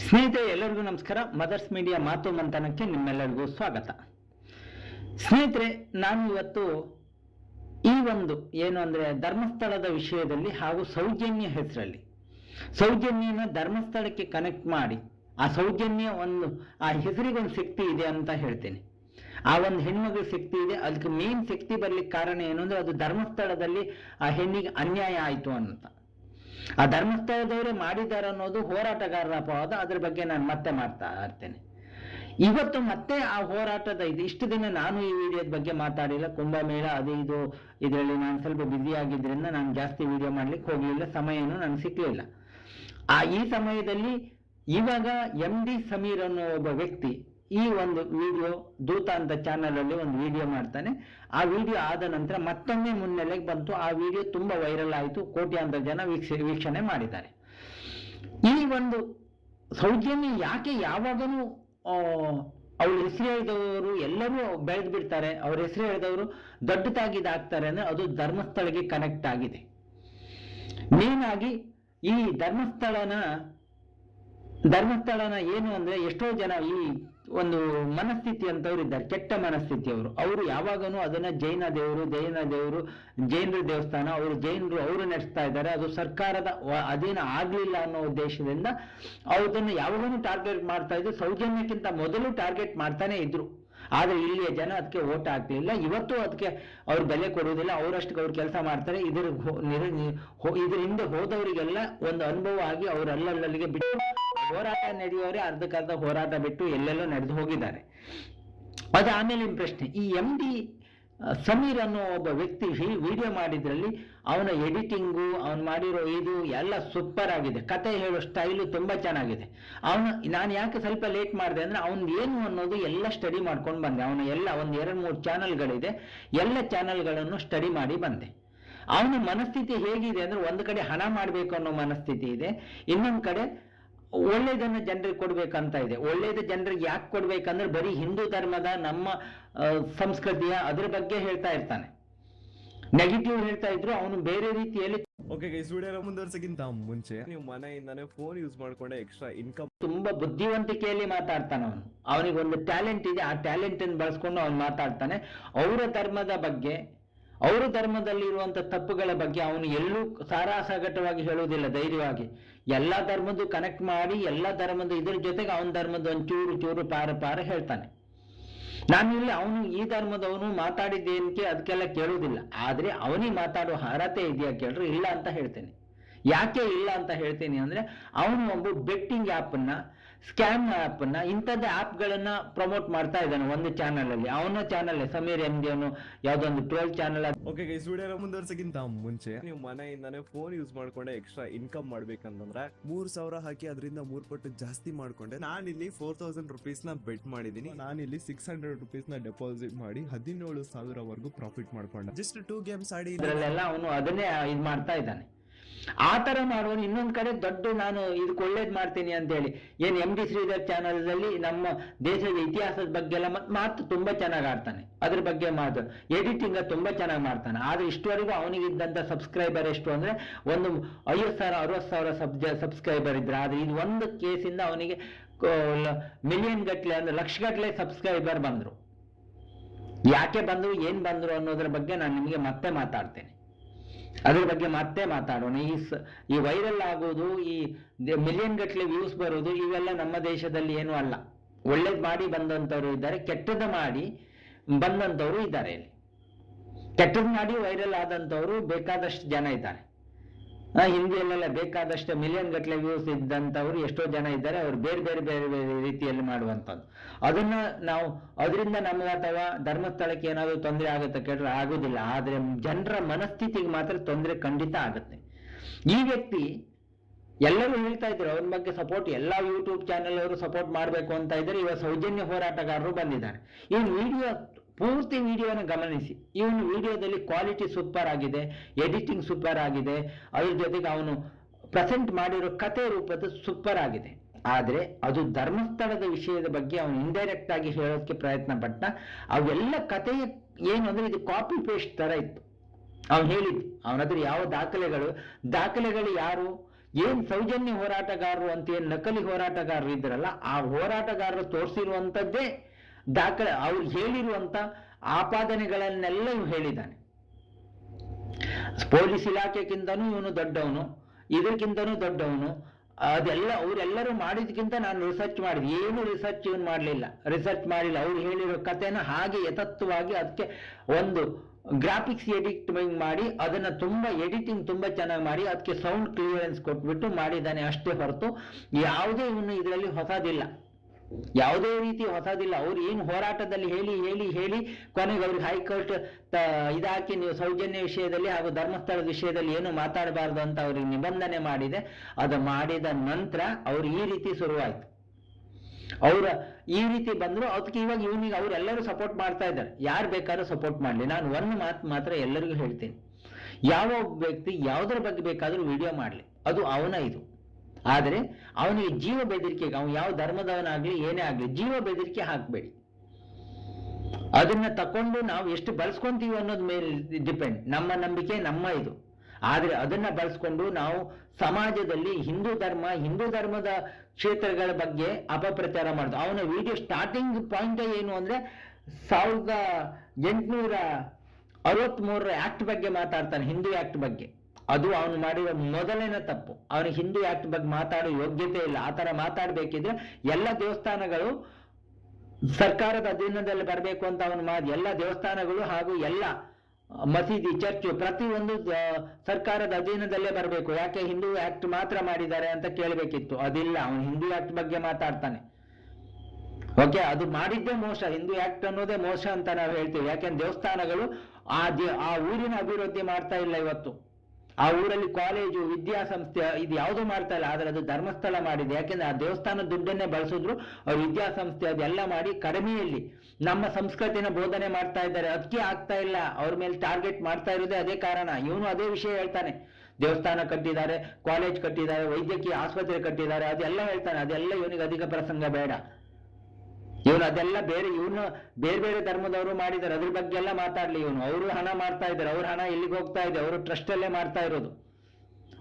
ಸ್ನೇಹಿತರೆ, ಎಲ್ಲರಿಗೂ ನಮಸ್ಕಾರ. ಮದರ್ಸ್ ಮೀಡಿಯಾ ಮಾತು ಮಂಥನಕ್ಕೆ ನಿಮ್ಮೆಲ್ಲರಿಗೂ ಸ್ವಾಗತ. ಸ್ನೇಹಿತರೆ, ನಾನು ಇವತ್ತು ಈ ಒಂದು ಏನು ಅಂದರೆ ಧರ್ಮಸ್ಥಳದ ವಿಷಯದಲ್ಲಿ ಹಾಗೂ ಸೌಜನ್ಯ ಹೆಸರಲ್ಲಿ, ಸೌಜನ್ಯನ ಧರ್ಮಸ್ಥಳಕ್ಕೆ ಕನೆಕ್ಟ್ ಮಾಡಿ, ಆ ಸೌಜನ್ಯ ಒಂದು, ಆ ಹೆಸರಿಗೊಂದು ಶಕ್ತಿ ಇದೆ ಅಂತ ಹೇಳ್ತೇನೆ. ಆ ಒಂದು ಹೆಣ್ಮಗಳ ಶಕ್ತಿ ಇದೆ. ಅದಕ್ಕೆ ಮೇನ್ ಶಕ್ತಿ ಬರ್ಲಿಕ್ಕೆ ಕಾರಣ ಏನು ಅಂದ್ರೆ ಅದು ಧರ್ಮಸ್ಥಳದಲ್ಲಿ ಆ ಹೆಣ್ಣಿಗೆ ಅನ್ಯಾಯ ಆಯಿತು ಅಂತ. ಆ ಧರ್ಮಸ್ಥಳದವರೇ ಮಾಡಿದ್ದಾರೆ ಅನ್ನೋದು ಹೋರಾಟಗಾರರ ಅಪವಾದ ಅದ್ರ ಬಗ್ಗೆ ನಾನು ಮತ್ತೆ ಮಾಡ್ತಾ ಇರ್ತೇನೆ. ಇವತ್ತು ಮತ್ತೆ ಆ ಹೋರಾಟದ ಇದು ಇಷ್ಟು ದಿನ ನಾನು ಈ ವಿಡಿಯೋದ ಬಗ್ಗೆ ಮಾತಾಡಿಲ್ಲ, ಕುಂಭಮೇಳ ಅದು ಇದು, ಇದರಲ್ಲಿ ನಾನು ಸ್ವಲ್ಪ ಬ್ಯುಸಿ ಆಗಿದ್ರಿಂದ ನಾನು ಜಾಸ್ತಿ ವಿಡಿಯೋ ಮಾಡ್ಲಿಕ್ಕೆ ಹೋಗಲಿಲ್ಲ, ಸಮಯನೂ ನನಗೆ ಸಿಕ್ಕಲಿಲ್ಲ ಆ ಈ ಸಮಯದಲ್ಲಿ ಇವಾಗ ಎಂ ಡಿ ಸಮೀರ್ ಅನ್ನೋ ಒಬ್ಬ ವ್ಯಕ್ತಿ ಈ ಒಂದು ವಿಡಿಯೋ ದೂತ ಅಂತ ಚಾನಲ್ ಅಲ್ಲಿ ಒಂದು ವಿಡಿಯೋ ಮಾಡ್ತಾನೆ. ಆ ವಿಡಿಯೋ ಆದ ನಂತರ ಮತ್ತೊಮ್ಮೆ ಮುನ್ನೆಲೆಗೆ ಬಂತು. ಆ ವಿಡಿಯೋ ತುಂಬಾ ವೈರಲ್ ಆಯಿತು. ಕೋಟ್ಯಾಂತರ ಜನ ವೀಕ್ಷ, ವೀಕ್ಷಣೆ ಮಾಡಿದ್ದಾರೆ. ಈ ಒಂದು ಸೌಜನ್ಯ ಯಾಕೆ ಯಾವಾಗಲೂ ಅವ್ರ ಹೆಸರು ಹೇಳಿದವರು ಎಲ್ಲರೂ ಬೆಳೆದು ಬಿಡ್ತಾರೆ. ಅವ್ರ ಹೆಸರು ಹೇಳಿದವರು ದೊಡ್ಡದಾಗಿದ್ದಾಗ್ತಾರೆ ಅಂದ್ರೆ ಅದು ಧರ್ಮಸ್ಥಳಕ್ಕೆ ಕನೆಕ್ಟ್ ಆಗಿದೆ. ಮೇನ್ ಆಗಿ ಈ ಧರ್ಮಸ್ಥಳನ ಧರ್ಮಸ್ಥಳನ ಏನು ಅಂದ್ರೆ ಎಷ್ಟೋ ಜನ ಈ ಒಂದು ಮನಸ್ಥಿತಿ ಅಂತವ್ರು ಇದ್ದಾರೆ, ಕೆಟ್ಟ ಮನಸ್ಥಿತಿಯವರು ಅವರು. ಯಾವಾಗನೂ ಅದನ್ನ ಜೈನ ದೇವರು ಜೈನ ದೇವರು, ಜೈನರ ದೇವಸ್ಥಾನ, ಅವರು ಜೈನರು, ಅವರು ನಡೆಸ್ತಾ ಇದ್ದಾರೆ. ಅದು ಸರ್ಕಾರದ ಅಧೀನ ಆಗ್ಲಿಲ್ಲ ಅನ್ನೋ ಉದ್ದೇಶದಿಂದ ಅದನ್ನು ಯಾವಾಗಲೂ ಟಾರ್ಗೆಟ್ ಮಾಡ್ತಾ ಇದ್ರು, ಸೌಜನ್ಯಕ್ಕಿಂತ ಮೊದಲು ಟಾರ್ಗೆಟ್ ಮಾಡ್ತಾನೆ ಇದ್ರು. ಆದ್ರೆ ಇಲ್ಲಿಯ ಜನ ಅದಕ್ಕೆ ಓಟ್ ಆಗ್ಲಿಲ್ಲ ಇವತ್ತು ಅದಕ್ಕೆ ಅವ್ರು ಬೆಲೆ ಕೊಡುವುದಿಲ್ಲ ಅವರಷ್ಟು ಅವ್ರು ಕೆಲಸ ಮಾಡ್ತಾರೆ. ಇದ್ರ ಇದ್ರ ಹಿಂದೆ ಹೋದವರಿಗೆಲ್ಲ ಒಂದು ಅನುಭವ ಆಗಿ ಅವ್ರ ಅಲ್ಲಲ್ಲಿಗೆ ಬಿಟ್ಟು ಹೋರಾಟ ನಡೆಯುವವರೆ ಅರ್ಧಕ್ಕರ್ಧ ಹೋರಾಟ ಬಿಟ್ಟು ಎಲ್ಲೆಲ್ಲೋ ನಡೆದು ಹೋಗಿದ್ದಾರೆ. ಅದು ಆಮೇಲೆ ಪ್ರಶ್ನೆ, ಈ ಎಂ ಡಿ ಸಮೀರ್ ಅನ್ನೋ ಒಬ್ಬ ವ್ಯಕ್ತಿ ವಿಡಿಯೋ ಮಾಡಿದ್ರಲ್ಲಿ ಅವನ ಎಡಿಟಿಂಗು ಅವನು ಮಾಡಿರೋ ಇದು ಎಲ್ಲ ಸೂಪರ್ ಆಗಿದೆ. ಕತೆ ಹೇಳೋ ಸ್ಟೈಲು ತುಂಬಾ ಚೆನ್ನಾಗಿದೆ. ಅವನು, ನಾನು ಯಾಕೆ ಸ್ವಲ್ಪ ಲೇಟ್ ಮಾಡಿದೆ ಅಂದ್ರೆ ಅವ್ನ್ ಏನು ಅನ್ನೋದು ಎಲ್ಲ ಸ್ಟಡಿ ಮಾಡ್ಕೊಂಡು ಬಂದೆ. ಅವನು ಎಲ್ಲ ಒಂದು ಎರಡು ಮೂರು ಚಾನಲ್ಗಳಿದೆ ಎಲ್ಲ ಚಾನಲ್ಗಳನ್ನು ಸ್ಟಡಿ ಮಾಡಿ ಬಂದೆ. ಅವನ ಮನಸ್ಥಿತಿ ಹೇಗಿದೆ ಅಂದ್ರೆ ಒಂದು ಕಡೆ ಹಣ ಮಾಡಬೇಕು ಅನ್ನೋ ಮನಸ್ಥಿತಿ ಇದೆ. ಇನ್ನೊಂದು ಕಡೆ ಒಳ್ಳೇದನ್ನ ಜನರಿಗೆ ಕೊಡ್ಬೇಕಂತ ಇದೆ. ಒಳ್ಳೇದ ಜನರಿಗೆ ಯಾಕೆ ಕೊಡ್ಬೇಕಂದ್ರೆ ಬರೀ ಹಿಂದೂ ಧರ್ಮದ ನಮ್ಮ ಸಂಸ್ಕೃತಿಯ ಅದ್ರ ಬಗ್ಗೆ ಹೇಳ್ತಾ ಇರ್ತಾನೆ. ನೆಗೆಟಿವ್ ಹೇಳ್ತಾ ಇದ್ರು ಅವನು ಬೇರೆ ರೀತಿಯಲ್ಲಿ ಓಕೆ ಗೈಸ್ ವಿಡಿಯೋ ಮುಂದುವರ್ಸಕ್ಕಿಂತ ಮುಂಚೆ ನೀವು ಮನೆಯಿಂದಾನೇ ಫೋನ್ ಯೂಸ್ ಮಾಡ್ಕೊಂಡೆ ಎಕ್ಸ್ಟ್ರಾ ಇನ್ಕಮ್ ತುಂಬಾ ಬುದ್ಧಿವಂತಿಕೆಯಲ್ಲಿ ಮಾತಾಡ್ತಾನೆ ಅವನು. ಅವನಿಗೆ ಒಂದು ಟ್ಯಾಲೆಂಟ್ ಇದೆ ಆ ಟ್ಯಾಲೆಂಟ್ ಅನ್ನು ಬಳಸ್ಕೊಂಡು ಅವನು ಮಾತಾಡ್ತಾನೆ. ಅವರ ಧರ್ಮದ ಬಗ್ಗೆ ಅವರ ಧರ್ಮದಲ್ಲಿರುವಂತ ತಪ್ಪುಗಳ ಬಗ್ಗೆ ಅವನು ಎಲ್ಲೂ ಸಾರಾಸಗಟವಾಗಿ ಹೇಳುವುದಿಲ್ಲ ಧೈರ್ಯವಾಗಿ. ಎಲ್ಲಾ ಧರ್ಮದ್ದು ಕನೆಕ್ಟ್ ಮಾಡಿ, ಎಲ್ಲ ಧರ್ಮದ ಇದ್ರ ಜೊತೆಗೆ ಅವನ ಧರ್ಮದ ಒಂದು ಚೂರು ಚೂರು ಪಾರ ಪಾರ ಹೇಳ್ತಾನೆ. ನಾನು ಇಲ್ಲಿ ಅವನು ಈ ಧರ್ಮದವನು ಮಾತಾಡಿದ್ದೇನಕ್ಕೆ ಅದಕ್ಕೆಲ್ಲ ಕೇಳುವುದಿಲ್ಲ. ಆದ್ರೆ ಅವನಿಗೆ ಮಾತಾಡೋ ಅರ್ಹತೆ ಇದೆಯಾ ಕೇಳ್ರೆ, ಇಲ್ಲ ಅಂತ ಹೇಳ್ತೇನೆ. ಯಾಕೆ ಇಲ್ಲ ಅಂತ ಹೇಳ್ತೀನಿ ಅಂದ್ರೆ ಅವನು ಒಬ್ಬ ಬೆಟ್ಟಿಂಗ್ ಅನ್ನ ಸ್ಕ್ಯಾಮ್ ಅನ್ನ ಇಂಥದ್ದೇ ಗಳನ್ನ ಪ್ರಮೋಟ್ ಮಾಡ್ತಾ ಇದ್ದಾನೆ ಒಂದು ಚಾನಲ್ ಅಲ್ಲಿ. ಅವನ ಚಾನಲ್ ಸಮೀರ್ ಎಂ ಡಿ ಅವನು ಯಾವ್ದೊಂದು ಟ್ವೆಲ್ ಚಾನಲ್ ಓಕೆ ಗೈಸ್ ವಿಡಿಯೋನ ಮುಂದುವರ್ಸಕ್ಕಿಂತ ಮುಂಚೆ ನೀವು ಮನೆಯಿಂದಾನೇ ಫೋನ್ ಯೂಸ್ ಮಾಡ್ಕೊಂಡೆ ಎಕ್ಸ್ಟ್ರಾ ಇನ್ಕಮ್ ಮಾಡ್ಬೇಕಂತಂದ್ರೆ ಮೂರ್ ಸಾವಿರ ಹಾಕಿ ಅದರಿಂದ ಮೂರ್ ಪಟ್ಟು ಜಾಸ್ತಿ ಮಾಡ್ಕೊಂಡೆ. ನಾನಿಲ್ಲಿ ಫೋರ್ ತೌಸಂಡ್ ರುಪೀಸ್ನ ಬೆಟ್ ಮಾಡಿದೀನಿ. ನಾನಿಲ್ಲಿ ಸಿಕ್ಸ್ ಹಂಡ್ರೆಡ್ ರುಪೀಸ್ನ ಡೆಪಾಸಿಟ್ ಮಾಡಿ ಹದಿನೇಳು ಸಾವಿರವರೆಗೂ ಪ್ರಾಫಿಟ್ ಮಾಡ್ಕೊಂಡೆ. ಜಸ್ಟ್ ಟೂ ಗೇಮ್ಸ್ ಆಡಿ ಇದರಲ್ಲೆಲ್ಲ ಅವನು ಅದನ್ನೇ ಇದು ಮಾಡ್ತಾ ಇದ್ದಾನೆ. ಆ ತರ ಮಾಡುವನು. ಇನ್ನೊಂದು ಕಡೆ ದೊಡ್ಡ ನಾನು ಇದು ಒಳ್ಳೇದು ಮಾಡ್ತೀನಿ ಅಂತ ಹೇಳಿ ಏನ್ ಎಂ ಡಿ ಶ್ರೀಧರ್ ಚಾನಲ್ ಅಲ್ಲಿ ನಮ್ಮ ದೇಶದ ಇತಿಹಾಸದ ಬಗ್ಗೆ ಎಲ್ಲ ಮತ್- ತುಂಬಾ ಚೆನ್ನಾಗಿ ಆಡ್ತಾನೆ. ಅದ್ರ ಬಗ್ಗೆ ಮಾತು. ಎಡಿಟಿಂಗ್ ತುಂಬಾ ಚೆನ್ನಾಗಿ ಮಾಡ್ತಾನೆ. ಆದ್ರೆ ಇಷ್ಟವರೆಗೂ ಇದ್ದಂತ ಸಬ್ಸ್ಕ್ರೈಬರ್ ಎಷ್ಟು ಅಂದ್ರೆ ಒಂದು ಐವತ್ತು ಸಾವಿರ, ಅರವತ್ತು ಸಾವಿರ ಸಬ್ಜ ಸಬ್ಸ್ಕ್ರೈಬರ್ ಇದ್ರೆ. ಆದ್ರೆ ಇದು ಒಂದು ಕೇಸಿಂದ ಅವನಿಗೆ ಮಿಲಿಯನ್ ಗಟ್ಲೆ ಅಂದ್ರೆ ಲಕ್ಷ ಗಟ್ಲೆ ಸಬ್ಸ್ಕ್ರೈಬರ್ ಬಂದ್ರು. ಯಾಕೆ ಬಂದ್ರು, ಏನ್ ಬಂದ್ರು ಅನ್ನೋದ್ರ ಬಗ್ಗೆ ನಾನು ನಿಮಗೆ ಮತ್ತೆ ಮಾತಾಡ್ತೇನೆ. ಅದ್ರ ಬಗ್ಗೆ ಮತ್ತೆ ಮಾತಾಡೋಣ. ಈ ಈ ವೈರಲ್ ಆಗೋದು, ಈ ಮಿಲಿಯನ್ ಗಟ್ಟಲೆ ವ್ಯೂಸ್ ಬರೋದು, ಇವೆಲ್ಲ ನಮ್ಮ ದೇಶದಲ್ಲಿ ಏನೂ ಅಲ್ಲ. ಒಳ್ಳೇದ್ ಮಾಡಿ ಬಂದಂತವ್ರು ಇದ್ದಾರೆ, ಕೆಟ್ಟದ ಮಾಡಿ ಬಂದಂತವ್ರು ಇದ್ದಾರೆ ಇಲ್ಲಿ. ಕೆಟ್ಟದ್ದು ಮಾಡಿ ವೈರಲ್ ಆದಂತವ್ರು ಬೇಕಾದಷ್ಟು ಜನ ಇದ್ದಾರೆ. ಹಿಂದಿಯಲ್ಲೆಲ್ಲ ಬೇಕಾದಷ್ಟು ಮಿಲಿಯನ್ ಗಟ್ಟಲೆ ವ್ಯೂಸ್ ಇದ್ದಂಥವ್ರು ಎಷ್ಟೋ ಜನ ಇದ್ದಾರೆ. ಅವ್ರು ಬೇರೆ ಬೇರೆ ಬೇರೆ ಬೇರೆ ರೀತಿಯಲ್ಲಿ ಮಾಡುವಂಥದ್ದು. ಅದನ್ನ ನಾವು ಅದರಿಂದ ನಮ್ಗೆ ಅಥವಾ ಧರ್ಮಸ್ಥಳಕ್ಕೆ ಏನಾದರೂ ತೊಂದರೆ ಆಗುತ್ತೆ ಕೇಳಿದ್ರೆ ಆಗೋದಿಲ್ಲ. ಆದ್ರೆ ಜನರ ಮನಸ್ಥಿತಿಗೆ ಮಾತ್ರ ತೊಂದರೆ ಖಂಡಿತ ಆಗುತ್ತೆ. ಈ ವ್ಯಕ್ತಿ ಎಲ್ಲರೂ ಹೇಳ್ತಾ ಇದ್ರು ಅವ್ರ ಬಗ್ಗೆ ಸಪೋರ್ಟ್ ಎಲ್ಲಾ ಯೂಟ್ಯೂಬ್ ಚಾನೆಲ್ ಅವರು ಸಪೋರ್ಟ್ ಮಾಡಬೇಕು ಅಂತ ಇದ್ರೆ ಇವಾಗ ಸೌಜನ್ಯ ಹೋರಾಟಗಾರರು ಬಂದಿದ್ದಾರೆ. ಈ ವಿಡಿಯೋ ಪೂರ್ತಿ ವಿಡಿಯೋನ ಗಮನಿಸಿ. ಇವನು ವಿಡಿಯೋದಲ್ಲಿ ಕ್ವಾಲಿಟಿ ಸೂಪರ್ ಆಗಿದೆ ಎಡಿಟಿಂಗ್ ಸೂಪರ್ ಆಗಿದೆ, ಅದ್ರ ಜೊತೆಗೆ ಅವನು ಪ್ರೆಸೆಂಟ್ ಮಾಡಿರೋ ಕತೆ ರೂಪದ ಸೂಪರ್ ಆಗಿದೆ. ಆದರೆ ಅದು ಧರ್ಮಸ್ಥಳದ ವಿಷಯದ ಬಗ್ಗೆ ಅವನು ಇಂಡೈರೆಕ್ಟ್ ಆಗಿ ಹೇಳೋದಕ್ಕೆ ಪ್ರಯತ್ನ ಪಟ್ಟ. ಅವೆಲ್ಲ ಕಥೆಯ ಏನು ಅಂದ್ರೆ ಇದು ಕಾಪಿ ಪೇಸ್ಟ್ ತರ ಇತ್ತು. ಅವನು ಹೇಳಿದ್ದು ಅವನದ್ರ ಯಾವ ದಾಖಲೆಗಳು ದಾಖಲೆಗಳು ಯಾರು, ಏನ್ ಸೌಜನ್ಯ ಹೋರಾಟಗಾರರು ಅಂತ ಏನ್ ನಕಲಿ ಹೋರಾಟಗಾರರು ಇದ್ರಲ್ಲ, ಆ ಹೋರಾಟಗಾರರು ತೋರಿಸಿರುವಂತದ್ದೇ ದಾಖಲೆ ಅವ್ರು ಹೇಳಿರುವಂತ ಆಪಾದನೆಗಳನ್ನೆಲ್ಲ ಇವ್ ಹೇಳಿದ್ದಾನೆ. ಪೊಲೀಸ್ ಇಲಾಖೆಗಿಂತನೂ ಇವನು ದೊಡ್ಡವನು, ಇದಕ್ಕಿಂತನೂ ದೊಡ್ಡವನು, ಅದೆಲ್ಲ ಅವರೆಲ್ಲರೂ ಮಾಡಿದ್ಕಿಂತ ನಾನು ರಿಸರ್ಚ್ ಮಾಡಿದೆ. ಏನು ರಿಸರ್ಚ್ ಇವನು ಮಾಡಲಿಲ್ಲ. ರಿಸರ್ಚ್ ಮಾಡಿಲ್ಲ. ಅವ್ರು ಹೇಳಿರೋ ಕಥೆನ ಹಾಗೆ ಯಥತ್ವವಾಗಿ ಅದಕ್ಕೆ ಒಂದು ಗ್ರಾಫಿಕ್ಸ್ ಎಡಿಟಿಂಗ್ ಮಾಡಿ, ಅದನ್ನ ತುಂಬಾ ಎಡಿಟಿಂಗ್ ತುಂಬಾ ಚೆನ್ನಾಗಿ ಮಾಡಿ, ಅದಕ್ಕೆ ಸೌಂಡ್ ಕ್ಲಿಯರೆನ್ಸ್ ಕೊಟ್ಬಿಟ್ಟು ಮಾಡಿದ್ದಾನೆ ಅಷ್ಟೇ ಹೊರತು. ಯಾವುದೇ ಇವನು ಇದರಲ್ಲಿ ಹೊಸದಿಲ್ಲ. ಯಾವುದೇ ರೀತಿ ಹೊಸದಿಲ್ಲ. ಅವ್ರು ಏನು ಹೋರಾಟದಲ್ಲಿ ಹೇಳಿ ಹೇಳಿ ಹೇಳಿ ಕೊನೆಗೆ ಅವ್ರಿಗೆ ಹೈಕೋರ್ಟ್ ಇದಾಕಿ ನೀವು ಸೌಜನ್ಯ ವಿಷಯದಲ್ಲಿ ಹಾಗೂ ಧರ್ಮಸ್ಥಳದ ವಿಷಯದಲ್ಲಿ ಏನು ಮಾತಾಡಬಾರ್ದು ಅಂತ ಅವ್ರಿಗೆ ನಿಬಂಧನೆ ಮಾಡಿದೆ. ಅದು ಮಾಡಿದ ನಂತರ ಅವ್ರು ಈ ರೀತಿ ಶುರುವಾಯ್ತು. ಅವ್ರ ಈ ರೀತಿ ಬಂದ್ರು, ಅದಕ್ಕೆ ಇವಾಗ ಇವನಿಗೆ ಅವರೆಲ್ಲರೂ ಸಪೋರ್ಟ್ ಮಾಡ್ತಾ ಇದ್ದಾರೆ. ಯಾರು ಬೇಕಾದ್ರೂ ಸಪೋರ್ಟ್ ಮಾಡಲಿ. ನಾನು ಒಂದು ಮಾತು ಮಾತ್ರ ಎಲ್ಲರಿಗೂ ಹೇಳ್ತೀನಿ. ಯಾವ ವ್ಯಕ್ತಿ ಯಾವುದ್ರ ಬಗ್ಗೆ ಬೇಕಾದ್ರೂ ವಿಡಿಯೋ ಮಾಡಲಿ. ಅದು ಅವನ ಇದು. ಆದರೆ ಅವನಿಗೆ ಜೀವ ಬೆದರಿಕೆಗೆ ಅವನು ಯಾವ ಧರ್ಮದವನಾಗ್ಲಿ ಏನೇ ಆಗ್ಲಿ ಜೀವ ಬೆದರಿಕೆ ಹಾಕಬೇಡಿ. ಅದನ್ನ ತಕೊಂಡು ನಾವು ಎಷ್ಟು ಬಳಸ್ಕೊಂತೀವಿ ಅನ್ನೋದ್ ಮೇಲೆ ಡಿಪೆಂಡ್ ನಮ್ಮ ನಂಬಿಕೆ ನಮ್ಮ ಇದು. ಆದ್ರೆ ಅದನ್ನ ಬಳಸ್ಕೊಂಡು ನಾವು ಸಮಾಜದಲ್ಲಿ ಹಿಂದೂ ಧರ್ಮ, ಹಿಂದೂ ಧರ್ಮದ ಕ್ಷೇತ್ರಗಳ ಬಗ್ಗೆ ಅಪಪ್ರಚಾರ ಮಾಡುದು. ಅವನ ವಿಡಿಯೋ ಸ್ಟಾರ್ಟಿಂಗ್ ಪಾಯಿಂಟ್ ಏನು ಅಂದ್ರೆ ಸಾವಿರದ ಎಂಟುನೂರ ಅರವತ್ಮೂರರ ಆಕ್ಟ್ ಬಗ್ಗೆ ಮಾತಾಡ್ತಾನೆ, ಹಿಂದೂ ಆಕ್ಟ್ ಬಗ್ಗೆ. ಅದು ಅವನು ಮಾಡಿದ ಮೊದಲನೇ ತಪ್ಪು. ಅವನಿಗೆ ಹಿಂದೂ ಆಕ್ಟ್ ಬಗ್ಗೆ ಮಾತಾಡೋ ಯೋಗ್ಯತೆ ಇಲ್ಲ, ಆ ತರ ಮಾತಾಡ್ಬೇಕಿದ್ರೆ ಎಲ್ಲ ದೇವಸ್ಥಾನಗಳು ಸರ್ಕಾರದ ಅಧೀನದಲ್ಲಿ ಬರಬೇಕು ಅಂತ ಅವನು ಮಾಡಿ ಎಲ್ಲ ದೇವಸ್ಥಾನಗಳು ಹಾಗೂ ಎಲ್ಲ ಮಸೀದಿ, ಚರ್ಚು ಪ್ರತಿಯೊಂದು ಸರ್ಕಾರದ ಅಧೀನದಲ್ಲೇ ಬರಬೇಕು. ಯಾಕೆ ಹಿಂದೂ ಆಕ್ಟ್ ಮಾತ್ರ ಮಾಡಿದ್ದಾರೆ ಅಂತ ಕೇಳಬೇಕಿತ್ತು. ಅದಿಲ್ಲ, ಅವನು ಹಿಂದೂ ಆಕ್ಟ್ ಬಗ್ಗೆ ಮಾತಾಡ್ತಾನೆ. ಓಕೆ, ಅದು ಮಾಡಿದ್ದೇ ಮೋಸ. ಹಿಂದೂ ಆಕ್ಟ್ ಅನ್ನೋದೇ ಮೋಸ ಅಂತ ನಾವು ಹೇಳ್ತೀವಿ. ಯಾಕೆಂದ್ರೆ ದೇವಸ್ಥಾನಗಳು ಆ ಆ ಊರಿನ ಅಭಿವೃದ್ಧಿ ಮಾಡ್ತಾ ಇಲ್ಲ ಇವತ್ತು. ಆ ಊರಲ್ಲಿ ಕಾಲೇಜು ವಿದ್ಯಾಸಂಸ್ಥೆ, ಇದು ಯಾವುದು ಮಾಡ್ತಾ ಇಲ್ಲ. ಆದ್ರೆ ಅದು ಧರ್ಮಸ್ಥಳ ಮಾಡಿದೆ. ಯಾಕೆಂದ್ರೆ ಆ ದೇವಸ್ಥಾನ ದುಡ್ಡನ್ನೇ ಬಳಸಿದ್ರು ಅವ್ರು ವಿದ್ಯಾಸಂಸ್ಥೆ ಅದೆಲ್ಲ ಮಾಡಿ ಕಡಿಮೆಯಲ್ಲಿ ನಮ್ಮ ಸಂಸ್ಕೃತಿನ ಬೋಧನೆ ಮಾಡ್ತಾ ಇದ್ದಾರೆ. ಅದಕ್ಕೆ ಆಗ್ತಾ ಇಲ್ಲ. ಅವ್ರ ಮೇಲೆ ಟಾರ್ಗೆಟ್ ಮಾಡ್ತಾ ಇರೋದೇ ಅದೇ ಕಾರಣ. ಇವನು ಅದೇ ವಿಷಯ ಹೇಳ್ತಾನೆ. ದೇವಸ್ಥಾನ ಕಟ್ಟಿದ್ದಾರೆ ಕಾಲೇಜ್ ಕಟ್ಟಿದ್ದಾರೆ, ವೈದ್ಯಕೀಯ ಆಸ್ಪತ್ರೆ ಕಟ್ಟಿದ್ದಾರೆ, ಅದೆಲ್ಲ ಹೇಳ್ತಾನೆ. ಅದೆಲ್ಲ ಇವನಿಗೆ ಅಧಿಕ ಪ್ರಸಂಗ ಬೇಡ. ಇವನು ಅದೆಲ್ಲ ಬೇರೆ, ಇವನು ಬೇರೆ ಬೇರೆ ಧರ್ಮದವರು ಮಾಡಿದ್ದಾರೆ. ಅದ್ರ ಬಗ್ಗೆ ಎಲ್ಲ ಮಾತಾಡ್ಲಿ ಇವನು. ಅವರು ಹಣ ಮಾಡ್ತಾ ಇದ್ದಾರೆ. ಅವ್ರ ಹಣ ಎಲ್ಲಿಗೆ ಹೋಗ್ತಾ ಇದೆ? ಅವರು ಟ್ರಸ್ಟ್ ಅಲ್ಲೇ ಮಾಡ್ತಾ ಇರೋದು.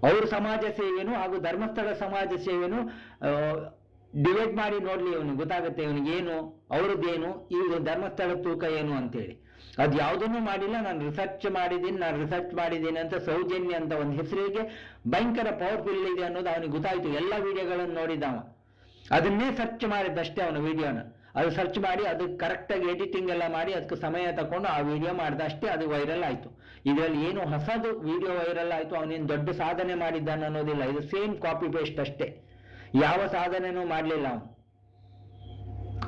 ಅವ್ರ ಸಮಾಜ ಸೇವೆನು ಹಾಗೂ ಧರ್ಮಸ್ಥಳ ಸಮಾಜ ಸೇವೆನು ಡಿವೈಡ್ ಮಾಡಿ ನೋಡ್ಲಿ ಇವನು ಗೊತ್ತಾಗುತ್ತೆ ಇವನಿಗೆ ಏನು, ಅವ್ರದ್ದೇನು ಈ ಧರ್ಮಸ್ಥಳ ತೂಕ ಏನು ಅಂತೇಳಿ. ಅದು ಯಾವುದನ್ನು ಮಾಡಿಲ್ಲ. ನಾನು ರಿಸರ್ಚ್ ಮಾಡಿದ್ದೀನಿ ನಾನು ರಿಸರ್ಚ್ ಮಾಡಿದ್ದೀನಿ ಅಂತ ಸೌಜನ್ಯ ಅಂತ ಒಂದು ಹೆಸರಿಗೆ ಭಯಂಕರ ಪವರ್ಫುಲ್ ಇದೆ ಅನ್ನೋದು ಅವನಿಗೆ ಗೊತ್ತಾಯ್ತು. ಎಲ್ಲ ವಿಡಿಯೋಗಳನ್ನು ನೋಡಿದವ ಅದನ್ನೇ ಸರ್ಚ್ ಮಾಡಿದ್ದಷ್ಟೇ ಅವನ ವಿಡಿಯೋನ ಅದು ಸರ್ಚ್ ಮಾಡಿ, ಅದು ಕರೆಕ್ಟಾಗಿ ಎಡಿಟಿಂಗ್ ಎಲ್ಲ ಮಾಡಿ, ಅದಕ್ಕೆ ಸಮಯ ತಕೊಂಡು ಆ ವಿಡಿಯೋ ಮಾಡಿದಷ್ಟೇ ಅದು ವೈರಲ್ ಆಯ್ತು. ಇದರಲ್ಲಿ ಏನು ಹೊಸದು ವಿಡಿಯೋ ವೈರಲ್ ಆಯ್ತು, ಅವನೇನು ದೊಡ್ಡ ಸಾಧನೆ ಮಾಡಿದ್ದಾನೆ ಅನ್ನೋದಿಲ್ಲ. ಇದು ಸೇಮ್ ಕಾಪಿ ಪೇಸ್ಟ್ ಅಷ್ಟೇ. ಯಾವ ಸಾಧನೆನೂ ಮಾಡಲಿಲ್ಲ ಅವನು.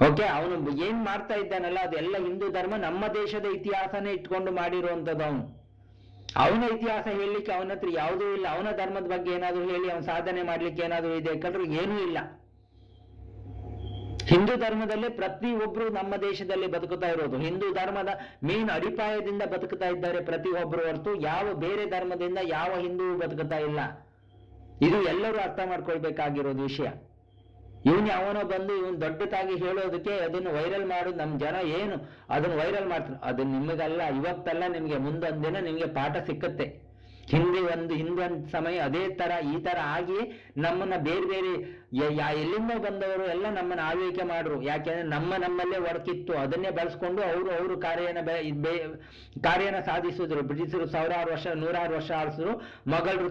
ಓಕೆ ಅವನು ಏನ್ ಮಾಡ್ತಾ ಇದ್ದಾನಲ್ಲ, ಅದೆಲ್ಲ ಹಿಂದೂ ಧರ್ಮ ನಮ್ಮ ದೇಶದ ಇತಿಹಾಸನೇ ಇಟ್ಕೊಂಡು ಮಾಡಿರುವಂತದ್ದು ಅವನು. ಅವನ ಇತಿಹಾಸ ಹೇಳಲಿಕ್ಕೆ ಅವನ ಹತ್ರ ಯಾವುದೂ ಇಲ್ಲ. ಅವನ ಧರ್ಮದ ಬಗ್ಗೆ ಏನಾದರೂ ಹೇಳಿ, ಅವನ ಸಾಧನೆ ಮಾಡ್ಲಿಕ್ಕೆ ಏನಾದರೂ ಇದೆ ಯಾಕಂದ್ರೆ ಏನೂ ಇಲ್ಲ. ಹಿಂದೂ ಧರ್ಮದಲ್ಲೇ ಪ್ರತಿಯೊಬ್ರು ನಮ್ಮ ದೇಶದಲ್ಲಿ ಬದುಕುತ್ತಾ ಇರೋದು. ಹಿಂದೂ ಧರ್ಮದ ಮೇನ್ ಅಡಿಪಾಯದಿಂದ ಬದುಕುತ್ತಾ ಇದ್ದಾರೆ ಪ್ರತಿಯೊಬ್ಬರು ಹೊರತು. ಯಾವ ಬೇರೆ ಧರ್ಮದಿಂದ ಯಾವ ಹಿಂದೂ ಬದುಕುತ್ತಾ ಇಲ್ಲ. ಇದು ಎಲ್ಲರೂ ಅರ್ಥ ಮಾಡ್ಕೊಳ್ಬೇಕಾಗಿರೋದು ವಿಷಯ. ಇವನ್ ಯಾವನೋ ಬಂದು ಇವನ್ ದೊಡ್ಡದಾಗಿ ಹೇಳೋದಕ್ಕೆ ಅದನ್ನು ವೈರಲ್ ಮಾಡೋದು ನಮ್ ಜನ ಏನು ಅದನ್ನು ವೈರಲ್ ಮಾಡ್ತಾರೆ. ಅದು ನಿಮಗಲ್ಲ, ಇವತ್ತಲ್ಲ ನಿಮ್ಗೆ ಮುಂದೊಂದಿನ ದಿನ ನಿಮ್ಗೆ ಪಾಠ ಸಿಕ್ಕತ್ತೆ. ಹಿಂದೆ ಒಂದು ಹಿಂದೊಂದು ಸಮಯ ಅದೇ ತರ ಈ ತರ ಆಗಿ ನಮ್ಮನ್ನ ಬೇರೆ ಬೇರೆ ಎಲ್ಲಿಂದ ಬಂದವರು ಎಲ್ಲ ನಮ್ಮನ್ನ ಆಳ್ವಿಕೆ ಮಾಡ್ರು. ಯಾಕೆಂದ್ರೆ ನಮ್ಮ ನಮ್ಮಲ್ಲೇ ಒಡಕಿತ್ತು ಅದನ್ನೇ ಬಳಸ್ಕೊಂಡು ಅವರು ಅವರು ಕಾರ್ಯನ ಕಾರ್ಯನ ಸಾಧಿಸಿದ್ರು. ಬ್ರಿಟಿಷರು ಸಾವಿರಾರು ವರ್ಷ, ನೂರಾರು ವರ್ಷ ಆಳಿಸಿದ್ರು. ಮೊಘಲರು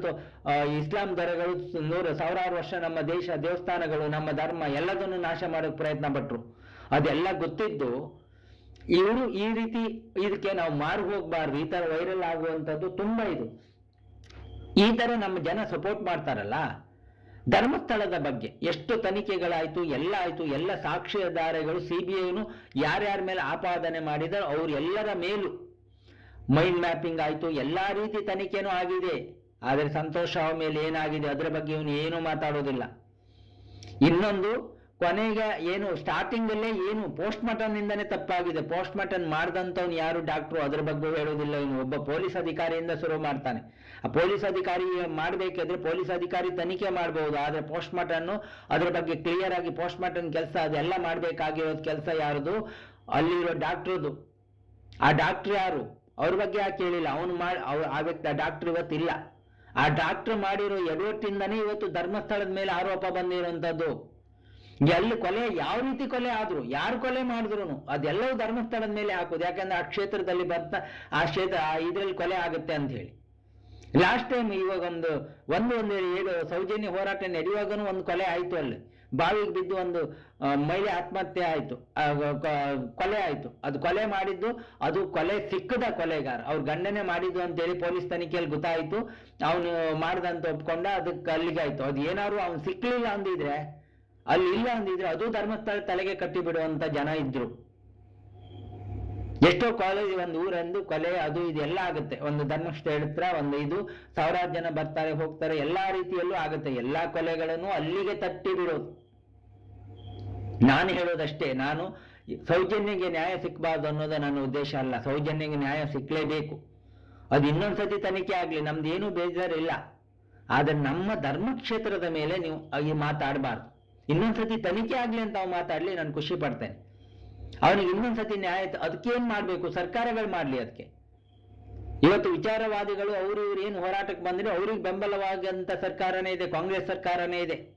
ಇಸ್ಲಾಂ ದರಗಳು ನೂರ ಸಾವಿರಾರು ವರ್ಷ ನಮ್ಮ ದೇಶ, ದೇವಸ್ಥಾನಗಳು, ನಮ್ಮ ಧರ್ಮ ಎಲ್ಲದನ್ನು ನಾಶ ಮಾಡೋಕೆ ಪ್ರಯತ್ನ ಪಟ್ರು. ಅದೆಲ್ಲ ಗೊತ್ತಿದ್ದು ಇವರು ಈ ರೀತಿ ಇದಕ್ಕೆ ನಾವು ಮಾರು ಹೋಗ್ಬಾರ್ದು ಈ ತರ ವೈರಲ್ ಆಗುವಂಥದ್ದು ತುಂಬಾ ಇದು. ಈ ತರ ನಮ್ಮ ಜನ ಸಪೋರ್ಟ್ ಮಾಡ್ತಾರಲ್ಲ, ಧರ್ಮಸ್ಥಳದ ಬಗ್ಗೆ ಎಷ್ಟು ತನಿಖೆಗಳಾಯ್ತು ಎಲ್ಲ ಆಯ್ತು ಎಲ್ಲ ಸಾಕ್ಷ್ಯಾಧಾರಗಳು ಸಿ ಬಿ ಐನು ಯಾರ್ಯಾರ ಮೇಲೆ ಆಪಾದನೆ ಮಾಡಿದ್ರು ಅವರೆಲ್ಲರ ಮೇಲೂ ಮೈಂಡ್ ಮ್ಯಾಪಿಂಗ್ ಆಯ್ತು, ಎಲ್ಲಾ ರೀತಿ ತನಿಖೆನೂ ಆಗಿದೆ. ಆದರೆ ಸಂತೋಷ ರಾವ್ ಮೇಲೆ ಏನಾಗಿದೆ, ಅದರ ಬಗ್ಗೆ ಇವನು ಏನು ಮಾತಾಡೋದಿಲ್ಲ. ಇನ್ನೊಂದು ಕೊನೆಗೆ ಏನು ಸ್ಟಾರ್ಟಿಂಗ್ ಅಲ್ಲೇ ಏನು ಪೋಸ್ಟ್ ಮಾರ್ಟಮ್ ನಿಂದನೇ ತಪ್ಪಾಗಿದೆ. ಪೋಸ್ಟ್ ಮಾರ್ಟಮ್ ಮಾಡ್ದಂತವ್ನು ಯಾರು ಡಾಕ್ಟ್ರು ಅದ್ರ ಬಗ್ಗೆ ಹೇಳೋದಿಲ್ಲ ಇವನು ಒಬ್ಬ ಪೊಲೀಸ್ ಅಧಿಕಾರಿಯಿಂದ ಶುರು ಮಾಡ್ತಾನೆ. ಆ ಪೊಲೀಸ್ ಅಧಿಕಾರಿ ಮಾಡ್ಬೇಕಾದ್ರೆ ಪೊಲೀಸ್ ಅಧಿಕಾರಿ ತನಿಖೆ ಮಾಡಬಹುದು ಆದ್ರೆ ಪೋಸ್ಟ್ ಮಾರ್ಟಮ್ ಅದ್ರ ಬಗ್ಗೆ ಕ್ಲಿಯರ್ ಆಗಿ ಪೋಸ್ಟ್ ಮಾರ್ಟಮ್ ಕೆಲಸ ಅದೆಲ್ಲ ಮಾಡ್ಬೇಕಾಗಿರೋ ಕೆಲಸ ಯಾರದು? ಅಲ್ಲಿರೋ ಡಾಕ್ಟ್ರದು ಆ ಡಾಕ್ಟರ್ ಯಾರು? ಅವ್ರ ಬಗ್ಗೆ ಯಾಕೆ ಹೇಳಿಲ್ಲ? ಅವನು ಮಾಡಿ ಆ ವ್ಯಕ್ತಿ ಡಾಕ್ಟರ್ ಇವತ್ತಿಲ್ಲ. ಆ ಡಾಕ್ಟರ್ ಮಾಡಿರೋ ಎಡವಟ್ಟಿಂದನೇ ಇವತ್ತು ಧರ್ಮಸ್ಥಳದ ಮೇಲೆ ಆರೋಪ ಬಂದಿರುವಂತದ್ದು ಎಲ್ಲಿ ಕೊಲೆ, ಯಾವ ರೀತಿ ಕೊಲೆ ಆದ್ರು, ಯಾರು ಕೊಲೆ ಮಾಡಿದ್ರು ಅದೆಲ್ಲವೂ ಧರ್ಮಸ್ಥಳದ ಮೇಲೆ ಹಾಕೋದು ಯಾಕಂದ್ರೆ ಆ ಕ್ಷೇತ್ರದಲ್ಲಿ ಬರ್ತಾ, ಆ ಕ್ಷೇತ್ರ ಇದ್ರಲ್ಲಿ ಕೊಲೆ ಆಗುತ್ತೆ ಅಂತ ಹೇಳಿ. ಲಾಸ್ಟ್ ಟೈಮ್ ಇವಾಗ ಒಂದು ಒಂದು ಒಂದು ಏಳು ಸೌಜನ್ಯ ಹೋರಾಟ ನಡೆಯುವಾಗನೂ ಒಂದು ಕೊಲೆ ಆಯ್ತು ಅಲ್ಲಿ. ಬಾವಿಗೆ ಬಿದ್ದು ಒಂದು ಮಹಿಳೆ ಆತ್ಮಹತ್ಯೆ ಆಯ್ತು. ಕೊಲೆ ಆಯ್ತು. ಅದು ಕೊಲೆ ಮಾಡಿದ್ದು, ಅದು ಕೊಲೆ ಸಿಕ್ಕದ ಕೊಲೆಗಾರ. ಅವ್ರ ಗಂಡನೇ ಮಾಡಿದ್ದು ಅಂತೇಳಿ ಪೊಲೀಸ್ ತನಿಖೆಯಲ್ಲಿ ಗೊತ್ತಾಯ್ತು. ಅವನು ಮಾಡ್ದಂತ ಒಪ್ಕೊಂಡ, ಅದಕ್ಕೆ ಅಲ್ಲಿಗಾಯ್ತು ಅದು ಏನಾದ್ರು ಅವ್ನು ಸಿಕ್ಕಲಿಲ್ಲ ಅಂದಿದ್ರೆ ಅಲ್ಲಿ ಇಲ್ಲ ಅಂದಿದ್ರೆ ಅದು ಧರ್ಮಸ್ಥಳ ತಲೆಗೆ ಕಟ್ಟಿ ಬಿಡುವಂತ ಜನ ಇದ್ರು. ಎಷ್ಟೋ ಕಾಲೇಜ್ ಒಂದು ಊರಂದು ಕೊಲೆ ಅದು ಇದೆಲ್ಲ ಆಗುತ್ತೆ. ಒಂದು ಧರ್ಮಸ್ಥಳ ಒಂದು ಇದು, ಸಾವಿರಾರು ಜನ ಬರ್ತಾರೆ, ಹೋಗ್ತಾರೆ, ಎಲ್ಲಾ ರೀತಿಯಲ್ಲೂ ಆಗುತ್ತೆ. ಎಲ್ಲಾ ಕೊಲೆಗಳನ್ನು ಅಲ್ಲಿಗೆ ತಟ್ಟಿ ಬಿಡೋದು. ನಾನು ಹೇಳೋದಷ್ಟೇ, ನಾನು ಸೌಜನ್ಯಗೆ ನ್ಯಾಯ ಸಿಕ್ಕಬಾರ್ದು ಅನ್ನೋದು ನನ್ನ ಉದ್ದೇಶ ಅಲ್ಲ. ಸೌಜನ್ಯಗೆ ನ್ಯಾಯ ಸಿಕ್ಕಲೇಬೇಕು ಅದು ಇನ್ನೊಂದ್ಸತಿ ತನಿಖೆ ಆಗ್ಲಿ ನಮ್ದು ಏನು ಬೇಜಾರಿಲ್ಲ. ಆದ್ರೆ ನಮ್ಮ ಧರ್ಮಕ್ಷೇತ್ರದ ಮೇಲೆ ನೀವು ಈ ಮಾತಾಡಬಾರ್ದು. ಇನ್ನೊಂದ್ಸತಿ ತನಿಖೆ ಆಗ್ಲಿ ಅಂತ ಅವ್ನು ಮಾತಾಡ್ಲಿ, ನಾನು ಖುಷಿ ಪಡ್ತೇನೆ. ಅವನಿಗೆ ಇನ್ನೊಂದ್ಸತಿ ನ್ಯಾಯ ಅದಕ್ಕೆ ಏನ್ ಮಾಡ್ಬೇಕು? ಸರ್ಕಾರಗಳು ಮಾಡ್ಲಿ ಅದಕ್ಕೆ ಇವತ್ತು ವಿಚಾರವಾದಿಗಳು, ಅವರು ಇವ್ರು ಏನು ಹೋರಾಟಕ್ಕೆ ಬಂದ್ರೆ, ಅವ್ರಿಗೆ ಬೆಂಬಲವಾಗಂತ ಸರ್ಕಾರನೇ ಇದೆ, ಕಾಂಗ್ರೆಸ್ ಸರ್ಕಾರನೇ ಇದೆ.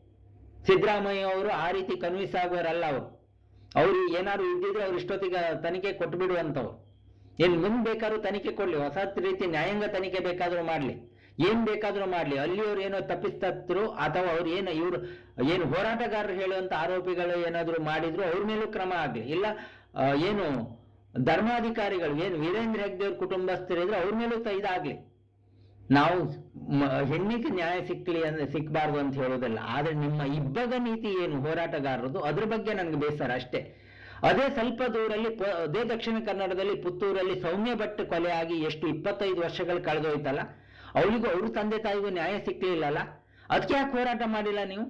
ಸಿದ್ದರಾಮಯ್ಯ ಅವರು ಆ ರೀತಿ ಕನ್ವಿನ್ಸ್ ಆಗೋರಲ್ಲ ಅವರು. ಅವ್ರು ಏನಾದ್ರು ಇದ್ದಿದ್ರೆ ಅವ್ರು ಇಷ್ಟೊತ್ತಿಗೆ ತನಿಖೆ ಕೊಟ್ಟು ಬಿಡುವಂತವ್ರು ಏನ್ ಮುಂದ್ ಬೇಕಾದ್ರೂ ತನಿಖೆ ಕೊಡ್ಲಿ, ಹೊಸ ರೀತಿ ನ್ಯಾಯಾಂಗ ತನಿಖೆ ಬೇಕಾದ್ರೂ ಮಾಡ್ಲಿ. ಏನ್ ಬೇಕಾದ್ರೂ ಮಾಡ್ಲಿ. ಅಲ್ಲಿಯವ್ರು ಏನೋ ತಪ್ಪಿಸ್ತರು ಅಥವಾ ಅವ್ರು ಏನು ಇವ್ರು ಏನು ಹೋರಾಟಗಾರರು ಹೇಳುವಂತ ಆರೋಪಿಗಳು ಏನಾದ್ರು ಮಾಡಿದ್ರು ಅವ್ರ ಮೇಲೂ ಕ್ರಮ ಆಗ್ಲಿ. ಇಲ್ಲ ಏನು ಧರ್ಮಾಧಿಕಾರಿಗಳು, ಏನು ವೀರೇಂದ್ರ ಹೆಗ್ದೇವ್ರ ಕುಟುಂಬಸ್ಥರಿದ್ರೆ ಅವ್ರ ಮೇಲೂ ಇದಾಗ್ಲಿ. ನಾವು ಹೆಣ್ಣಿಗೆ ನ್ಯಾಯ ಸಿಕ್ಲಿ ಅಂದ್ರೆ ಸಿಕ್ಬಾರ್ದು ಅಂತ ಹೇಳೋದಲ್ಲ ಆದ್ರೆ ನಿಮ್ಮ ಇಬ್ಬಗ ನೀತಿ ಏನು ಹೋರಾಟಗಾರರದು, ಅದ್ರ ಬಗ್ಗೆ ನನಗೆ ಬೇಸರ ಅಷ್ಟೇ. ಅದೇ ಸ್ವಲ್ಪ ದೂರಲ್ಲಿ ಅದೇ ದಕ್ಷಿಣ ಕನ್ನಡದಲ್ಲಿ ಪುತ್ತೂರಲ್ಲಿ ಸೌಮ್ಯ ಭಟ್ ಕೊಲೆ ಆಗಿ ಎಷ್ಟು ಇಪ್ಪತ್ತೈದು ವರ್ಷಗಳು ಕಳೆದೋಯ್ತಲ್ಲ. ಅವಳಿಗೂ ಅವ್ರ ತಂದೆ ತಾಯಿಗೂ ನ್ಯಾಯ ಸಿಕ್ಲಿಲ್ಲಲ್ಲ? ಅದಕ್ಕೆ ಯಾಕೆ ಹೋರಾಟ ಮಾಡಿಲ್ಲ ನೀವು?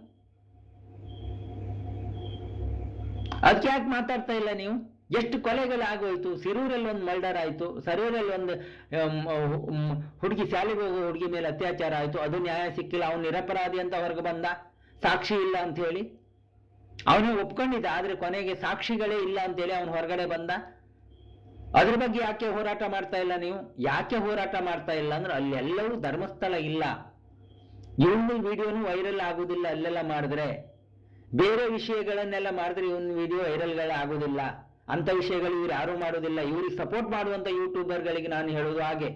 ಅದಕ್ಕೆ ಯಾಕೆ ಮಾತಾಡ್ತಾ ಇಲ್ಲ ನೀವು? ಎಷ್ಟು ಕೊಲೆಗಳು ಆಗೋಯ್ತು? ಸಿರೂರಲ್ಲಿ ಒಂದು ಮರ್ಡರ್ ಆಯಿತು ಸರೂರಲ್ಲಿ ಒಂದು ಹುಡುಗಿ ಶಾಲೆಗೆ ಹೋಗೋ ಹುಡುಗಿ ಮೇಲೆ ಅತ್ಯಾಚಾರ ಆಯಿತು, ಅದು ನ್ಯಾಯ ಸಿಕ್ಕಿಲ್ಲ, ಅವನು ನಿರಪರಾಧಿ ಅಂತ ಹೊರಗೆ ಬಂದ? ಸಾಕ್ಷಿ ಇಲ್ಲ ಅಂತ ಹೇಳಿ? ಅವನೇ ಒಪ್ಕೊಂಡಿದ್ದ, ಆದರೆ ಕೊನೆಗೆ ಸಾಕ್ಷಿಗಳೇ ಇಲ್ಲ ಅಂತೇಳಿ ಅವನು ಹೊರಗಡೆ ಬಂದ? ಅದ್ರ ಬಗ್ಗೆ ಯಾಕೆ ಹೋರಾಟ ಮಾಡ್ತಾ ಇಲ್ಲ ನೀವು? ಯಾಕೆ ಹೋರಾಟ ಮಾಡ್ತಾ ಇಲ್ಲ ಅಂದ್ರೆ ಅಲ್ಲಿ ಎಲ್ಲವೂ ಧರ್ಮಸ್ಥಳ ಇಲ್ಲ. ಇವನು ವಿಡಿಯೋನು ವೈರಲ್ ಆಗುದಿಲ್ಲ ಅಲ್ಲೆಲ್ಲ ಮಾಡಿದ್ರೆ. ಬೇರೆ ವಿಷಯಗಳನ್ನೆಲ್ಲ ಮಾಡಿದ್ರೆ ಇವನ್ ವಿಡಿಯೋ ವೈರಲ್ಗಳ ಆಗುದಿಲ್ಲ. ಅಂತ ವಿಷಯಗಳು ಇವ್ರು ಯಾರು ಮಾಡೋದಿಲ್ಲ. ಇವ್ರಿಗೆ ಸಪೋರ್ಟ್ ಮಾಡುವಂತ ಯೂಟ್ಯೂಬರ್ಗಳಿಗೆ ನಾನು ಹೇಳೋದು ಹಾಗೆ.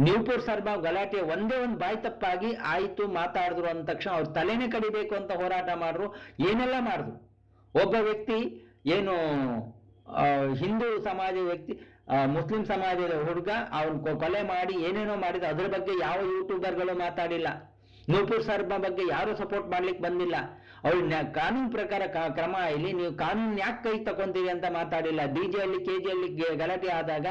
ನ್ಯೂಪುರ್ ಸರ್ಬಾ ಗಲಾಟೆ ಒಂದೇ ಒಂದು ಬಾಯಿ ತಪ್ಪಾಗಿ ಆಯ್ತು, ಮಾತಾಡಿದ್ರು ಅಂದ ತಕ್ಷಣ ಅವ್ರ ತಲೆನೇ ಕಡಿಬೇಕು ಅಂತ ಹೋರಾಟ ಮಾಡ್ರು, ಏನೆಲ್ಲ ಮಾಡಿದ್ರು ಒಬ್ಬ ವ್ಯಕ್ತಿ ಏನು ಹಿಂದೂ ಸಮಾಜ ವ್ಯಕ್ತಿ ಮುಸ್ಲಿಂ ಸಮಾಜದ ಹುಡುಗ ಅವನ್ ಕೊಲೆ ಮಾಡಿ ಏನೇನೋ ಮಾಡಿದ, ಅದ್ರ ಬಗ್ಗೆ ಯಾವ ಯೂಟ್ಯೂಬರ್ಗಳು ಮಾತಾಡಿಲ್ಲ. ನೂಪುರ್ ಸರ್ಬಾ ಬಗ್ಗೆ ಯಾರು ಸಪೋರ್ಟ್ ಮಾಡ್ಲಿಕ್ಕೆ ಬಂದಿಲ್ಲ. ನ್ಯಾ- ಕಾನೂನು ಪ್ರಕಾರ ಕ- ಕ್ರಮ ಇಲ್ಲಿ ನೀವು ಕಾನೂನು ಯಾಕೆ ಕೈ ತಗೊಂತೀರಿ ಅಂತ ಮಾತಾಡಿಲ್ಲ. ಡಿಜೆಯಲ್ಲಿ ಕೆಜಿಯಲ್ಲಿ ಗಲಾಟೆ ಆದಾಗ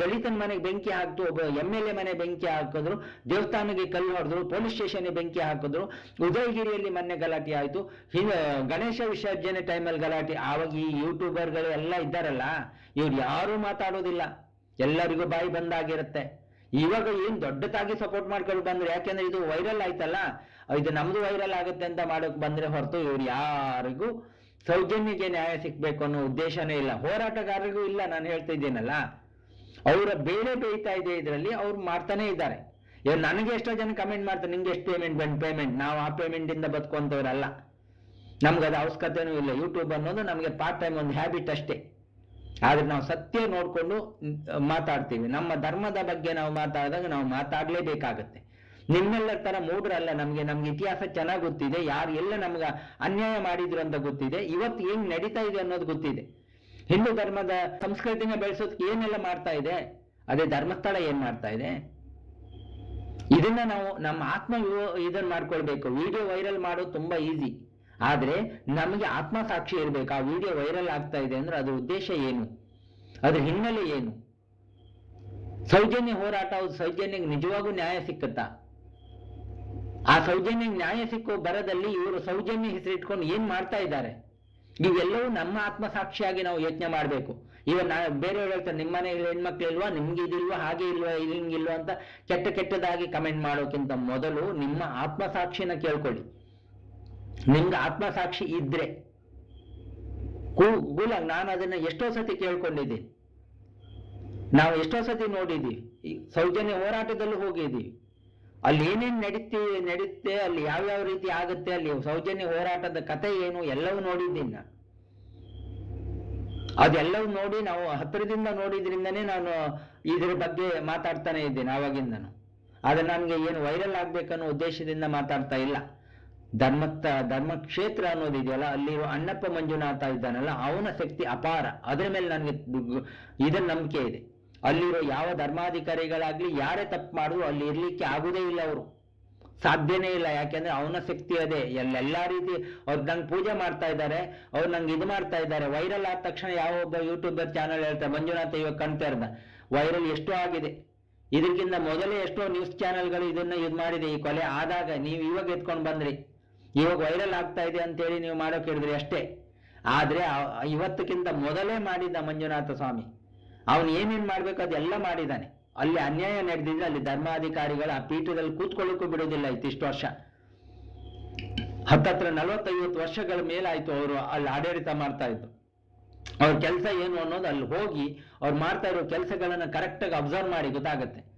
ದಲಿತನ ಮನೆಗೆ ಬೆಂಕಿ ಹಾಕ್ತು ಒಬ್ಬ ಎಂ ಎಲ್ ಎ ಮನೆ ಬೆಂಕಿ ಹಾಕಿದ್ರು, ದೇವಸ್ಥಾನಕ್ಕೆ ಕಲ್ಲು ಹೊಡೆದ್ರು, ಪೊಲೀಸ್ ಸ್ಟೇಷನ್ಗೆ ಬೆಂಕಿ ಹಾಕಿದ್ರು, ಉದಯಗಿರಿಯಲ್ಲಿ ಮೊನ್ನೆ ಗಲಾಟೆ ಆಯ್ತು. ಗಣೇಶ ವಿಸರ್ಜನೆ ಟೈಮಲ್ಲಿ ಗಲಾಟೆ. ಆವಾಗ ಈ ಯೂಟ್ಯೂಬರ್ಗಳು ಎಲ್ಲ ಇದ್ದಾರಲ್ಲ, ಇವ್ರು ಯಾರು ಮಾತಾಡೋದಿಲ್ಲ. ಎಲ್ಲರಿಗೂ ಬಾಯಿ ಬಂದಾಗಿರುತ್ತೆ. ಇವಾಗ ಏನ್ ದೊಡ್ಡದಾಗಿ ಸಪೋರ್ಟ್ ಮಾಡ್ಕೊಂಡು ಬಂದ್ರೆ? ಯಾಕೆಂದ್ರೆ ಇದು ವೈರಲ್ ಆಯ್ತಲ್ಲ. ಇದು ನಮ್ದು ವೈರಲ್ ಆಗುತ್ತೆ ಅಂತ ಮಾಡೋಕ್ ಬಂದ್ರೆ ಹೊರತು ಇವ್ರು ಯಾರಿಗೂ ಸೌಜನ್ಯಕ್ಕೆ ನ್ಯಾಯ ಸಿಗ್ಬೇಕು ಅನ್ನೋ ಉದ್ದೇಶನೇ ಇಲ್ಲ. ಹೋರಾಟಗಾರರಿಗೂ ಇಲ್ಲ, ನಾನು ಹೇಳ್ತಾ ಇದ್ದೀನಲ್ಲ. ಅವರ ಬೇರೆ ಬೇಯ್ತಾ ಇದೆ ಇದರಲ್ಲಿ, ಅವ್ರು ಮಾಡ್ತಾನೆ ಇದ್ದಾರೆ. ನನಗೆ ಎಷ್ಟೋ ಜನ ಕಮೆಂಟ್ ಮಾಡ್ತಾರೆ ನಿಮ್ಗೆ ಎಷ್ಟು ಪೇಮೆಂಟ್ ಬಂದ್ ಪೇಮೆಂಟ್ ನಾವು ಆ ಪೇಮೆಂಟ್ ಇಂದ ಬದುಕುವಂತವ್ರಲ್ಲ ನಮ್ಗೆ ಅದು ಅವಶ್ಯಕತೆನೂ ಇಲ್ಲ. ಯೂಟ್ಯೂಬ್ ಅನ್ನೋದು ನಮಗೆ ಪಾರ್ಟ್ ಟೈಮ್ ಒಂದು ಹ್ಯಾಬಿಟ್ ಅಷ್ಟೇ. ಆದ್ರೆ ನಾವು ಸತ್ಯ ನೋಡ್ಕೊಂಡು ಮಾತಾಡ್ತೀವಿ. ನಮ್ಮ ಧರ್ಮದ ಬಗ್ಗೆ ನಾವು ಮಾತಾಡಿದಾಗ ನಾವು ಮಾತಾಡ್ಲೇಬೇಕಾಗತ್ತೆ. ನಿಮ್ಮೆಲ್ಲರ ತರ ಮೂಢರಲ್ಲ ನಮ್ಗೆ ನಮ್ಗೆ ಇತಿಹಾಸ ಚೆನ್ನಾಗಿ ಗೊತ್ತಿದೆ, ಯಾರು ಎಲ್ಲ ನಮ್ಗೆ ಅನ್ಯಾಯ ಮಾಡಿದ್ರು ಅಂತ ಗೊತ್ತಿದೆ, ಇವತ್ತು ಏನ್ ನಡೀತಾ ಇದೆ ಅನ್ನೋದು ಗೊತ್ತಿದೆ. ಹಿಂದೂ ಧರ್ಮದ ಸಂಸ್ಕೃತಿನ ಬೆಳೆಸೋದಕ್ಕೆ ಏನೆಲ್ಲ ಮಾಡ್ತಾ ಇದೆ? ಅದೇ ಧರ್ಮಸ್ಥಳ ಏನ್ ಮಾಡ್ತಾ ಇದೆ? ಇದನ್ನ ನಾವು ನಮ್ಮ ಆತ್ಮ ಇದನ್ನ ಮಾಡ್ಕೊಳ್ಬೇಕು. ವಿಡಿಯೋ ವೈರಲ್ ಮಾಡೋದು ತುಂಬಾ ಈಸಿ. ಆದ್ರೆ ನಮಗೆ ಆತ್ಮ ಸಾಕ್ಷಿ ಇರ್ಬೇಕು. ಆ ವಿಡಿಯೋ ವೈರಲ್ ಆಗ್ತಾ ಇದೆ ಅಂದ್ರೆ ಅದ್ರ ಉದ್ದೇಶ ಏನು? ಅದ್ರ ಹಿನ್ನೆಲೆ ಏನು? ಸೌಜನ್ಯ ಹೋರಾಟ ಸೌಜನ್ಯಕ್ಕೆ ನಿಜವಾಗೂ ನ್ಯಾಯ ಸಿಕ್ಕತ್ತಾ? ಆ ಸೌಜನ್ಯ ನ್ಯಾಯ ಸಿಕ್ಕೋ ಬರದಲ್ಲಿ ಇವರು ಸೌಜನ್ಯ ಹೆಸರಿಟ್ಕೊಂಡು ಏನ್ ಮಾಡ್ತಾ ಇದ್ದಾರೆ? ಇವೆಲ್ಲವೂ ನಮ್ಮ ಆತ್ಮಸಾಕ್ಷಿಯಾಗಿ ನಾವು ಯೋಚನೆ ಮಾಡಬೇಕು. ಇವಾಗ ನಾ ಬೇರೆಯವ್ರು ಹೇಳ್ತಾರೆ, ನಿಮ್ಮ ಮನೆ ಹೆಣ್ಮಕ್ಳು ಇಲ್ವಾ? ನಿಮ್ಗೆ ಇದಿಲ್ವಾ ಹಾಗೆ ಇಲ್ವಾ? ಇಲ್ವಾ? ಅಂತ ಕೆಟ್ಟ ಕೆಟ್ಟದಾಗಿ ಕಮೆಂಟ್ ಮಾಡೋಕ್ಕಿಂತ ಮೊದಲು ನಿಮ್ಮ ಆತ್ಮಸಾಕ್ಷಿನ ಕೇಳ್ಕೊಳ್ಳಿ. ನಿಮ್ಗೆ ಆತ್ಮಸಾಕ್ಷಿ ಇದ್ರೆ ಕೂಲ ನಾನು ಅದನ್ನ ಎಷ್ಟೋ ಸತಿ ಕೇಳ್ಕೊಂಡಿದ್ದೀನಿ. ನಾವು ಎಷ್ಟೋ ಸತಿ ನೋಡಿದ್ದೀವಿ ಸೌಜನ್ಯ ಹೋರಾಟದಲ್ಲೂ ಹೋಗಿದ್ದೀವಿ ಅಲ್ಲಿ ಏನೇನ್ ನಡೀತಿ, ನಡೀತೆ, ಅಲ್ಲಿ ಯಾವ್ಯಾವ ರೀತಿ ಆಗುತ್ತೆ, ಅಲ್ಲಿ ಸೌಜನ್ಯ ಹೋರಾಟದ ಕತೆ ಏನು, ಎಲ್ಲವೂ ನೋಡಿದ್ದೀನಿ ನಾನು. ಅದೆಲ್ಲವೂ ನೋಡಿ ನಾವು ಹತ್ತಿರದಿಂದ ನೋಡಿದ್ರಿಂದನೇ ನಾನು ಇದ್ರ ಬಗ್ಗೆ ಮಾತಾಡ್ತಾನೆ ಇದ್ದೀನಿ ಆವಾಗಿಂದನು. ಆದ್ರೆ ನನಗೆ ಏನು ವೈರಲ್ ಆಗ್ಬೇಕನ್ನೋ ಉದ್ದೇಶದಿಂದ ಮಾತಾಡ್ತಾ ಇಲ್ಲ. ಧರ್ಮ ಧರ್ಮಕ್ಷೇತ್ರ ಅನ್ನೋದಿದೆಯಲ್ಲ ಅಲ್ಲಿರೋ ಅಣ್ಣಪ್ಪ ಮಂಜುನಾಥ ಇದ್ದಾನಲ್ಲ, ಅವನ ಶಕ್ತಿ ಅಪಾರ. ಅದ್ರ ಮೇಲೆ ನನಗೆ ಇದರ ನಂಬಿಕೆ ಇದೆ. ಅಲ್ಲಿರೋ ಯಾವ ಧರ್ಮಾಧಿಕಾರಿಗಳಾಗ್ಲಿ ಯಾರೇ ತಪ್ಪು ಮಾಡಿದ್ರು ಅಲ್ಲಿ ಇರ್ಲಿಕ್ಕೆ ಆಗುದೇ ಇಲ್ಲ ಅವರು. ಸಾಧ್ಯನೇ ಇಲ್ಲ, ಯಾಕೆಂದ್ರೆ ಅವನ ಶಕ್ತಿ ಅದೇ. ಎಲ್ಲೆಲ್ಲಾ ರೀತಿ ಅವ್ರು ನಂಗೆ ಪೂಜೆ ಮಾಡ್ತಾ ಇದ್ದಾರೆ ಅವ್ರು ನಂಗೆ ಇದು ಮಾಡ್ತಾ ಇದ್ದಾರೆ ವೈರಲ್ ಆದ ತಕ್ಷಣ ಯಾವ ಒಬ್ಬ ಯೂಟ್ಯೂಬರ್ ಚಾನಲ್ ಹೇಳ್ತಾರೆ, ಮಂಜುನಾಥ ಇವಾಗ ಕಾಣ್ತಾ ಇರ್ದ ವೈರಲ್ ಎಷ್ಟೋ ಆಗಿದೆ. ಇದಕ್ಕಿಂತ ಮೊದಲೇ ಎಷ್ಟೋ ನ್ಯೂಸ್ ಚಾನೆಲ್ಗಳು ಇದನ್ನ ಇದು ಮಾಡಿದೆ, ಈ ಕೊಲೆ ಆದಾಗ. ನೀವು ಇವಾಗ ಎತ್ಕೊಂಡು ಬಂದ್ರಿ. ಇವಾಗ ವೈರಲ್ ಆಗ್ತಾ ಇದೆ ಅಂತೇಳಿ ನೀವು ಮಾಡೋಕೆ ಹೇಳಿದ್ರಿ ಅಷ್ಟೇ. ಆದ್ರೆ ಇವತ್ತಕ್ಕಿಂತ ಮೊದಲೇ ಮಾಡಿದ್ದ ಮಂಜುನಾಥ ಸ್ವಾಮಿ. ಅವನು ಏನೇನ್ ಮಾಡ್ಬೇಕು ಅದೆಲ್ಲ ಮಾಡಿದ್ದಾನೆ ಅಲ್ಲಿ ಅನ್ಯಾಯ ನಡೆದಿದ್ರೆ ಅಲ್ಲಿ ಧರ್ಮಾಧಿಕಾರಿಗಳು ಆ ಪೀಠದಲ್ಲಿ ಕೂತ್ಕೊಳ್ಳೋಕ್ಕೂ ಬಿಡೋದಿಲ್ಲ ಇತ್ತಿಷ್ಟು ವರ್ಷ. ಹತ್ತತ್ರ ನಲವತ್ತೈವತ್ತು ವರ್ಷಗಳ ಮೇಲಾಯ್ತು ಅವರು ಅಲ್ಲಿ ಆಡಳಿತ ಮಾಡ್ತಾ ಇದ್ರು ಅವ್ರ ಕೆಲಸ ಏನು ಅನ್ನೋದು ಅಲ್ಲಿ ಹೋಗಿ ಅವ್ರು ಮಾಡ್ತಾ ಇರೋ ಕೆಲಸಗಳನ್ನ ಕರೆಕ್ಟಾಗಿ ಅಬ್ಸರ್ವ್ ಮಾಡಿ ಗೊತ್ತಾಗತ್ತೆ.